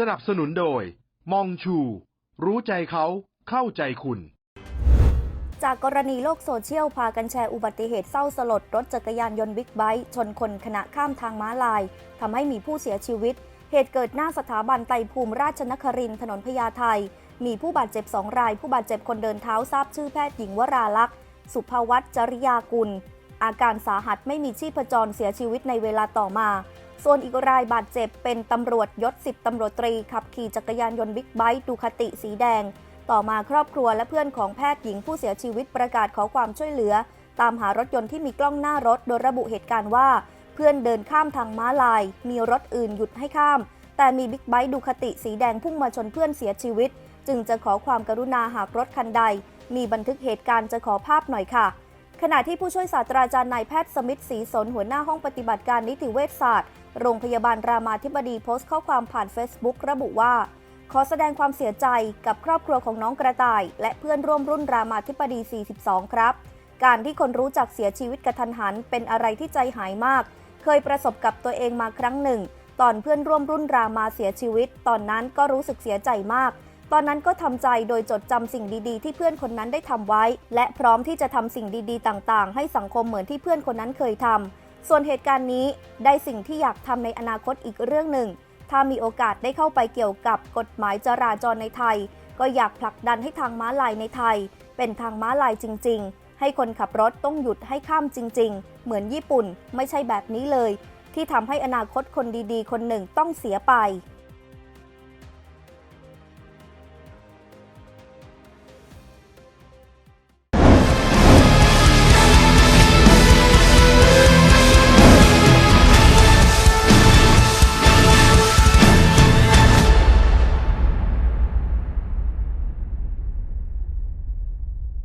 สนับสนุนโดย มองชู รู้ใจเขาเข้าใจคุณ จากกรณีโลกโซเชียลพากันแชร์อุบัติเหตุเศร้าสลด รถจักรยานยนต์บิ๊กไบค์ชนคนขณะข้ามทางม้าลายทำให้มีผู้เสียชีวิต เหตุเกิดหน้าสถาบันไตรภูมิราชนครินถนนพญาไทมีผู้บาดเจ็บสองราย ผู้บาดเจ็บคนเดินเท้าทราบชื่อแพทย์หญิงวราลักษณ์สุภวัตจริยากุล อาการสาหัสไม่มีชีพจรเสียชีวิตในเวลาต่อมา ส่วนอีกรายบาดเจ็บเป็นตำรวจยศสิบตำรวจตรี ขับขี่จักรยานยนต์บิ๊กไบค์ดูคติสีแดง ต่อมาครอบครัวและเพื่อนของแพทย์หญิงผู้เสียชีวิตประกาศขอความช่วยเหลือ ตามหารถยนต์ที่มีกล้องหน้ารถโดยระบุเหตุการณ์ว่า เพื่อนเดินข้ามทางม้าลาย มีรถอื่นหยุดให้ข้าม แต่มีบิ๊กไบค์ดูคติสีแดงพุ่งมาชนเพื่อนเสียชีวิต จึงจะขอความกรุณาหากรถคันใด มีบันทึกเหตุการณ์จะขอภาพหน่อยค่ะ ขณะที่ผู้ช่วยศาสตราจารย์นายแพทย์สมิทธ์ศรีสนหัวหน้าห้องปฏิบัติการนิติเวชศาสตร์ โรงพยาบาลรามาธิบดีโพสต์ข้อความผ่าน Facebook ระบุว่า ขอแสดงความเสียใจกับครอบครัวของน้องกระต่าย และเพื่อนร่วมรุ่นรามาธิบดี 42 ครับ การที่คนรู้จักเสียชีวิตกระทันหัน เป็นอะไรที่ใจหายมาก เคยประสบกับตัวเองมาครั้งหนึ่ง ตอนเพื่อนร่วมรุ่นรามาเสียชีวิต ตอนนั้นก็รู้สึกเสียใจมาก ตอนนั้นก็ทำใจโดยจดจำสิ่งดีๆ ที่เพื่อนคนนั้นได้ทำไว้ และพร้อมที่จะทำสิ่งดีๆ ต่างๆ ให้สังคมเหมือนที่เพื่อนคนนั้นเคยทำส่วนเหตุการณ์นี้ได้สิ่งที่อยากทำในอนาคตอีกเรื่องหนึ่ง ถ้ามีโอกาสได้เข้าไปเกี่ยวกับกฎหมายจราจรในไทย ก็อยากผลักดันให้ทางม้าลายในไทย เป็นทางม้าลายจริง ๆ ให้คนขับรถต้องหยุดให้ข้ามจริง ๆ เหมือนญี่ปุ่นไม่ใช่แบบนี้เลย ที่ทำให้อนาคตคนดีๆ คนหนึ่งต้องเสียไป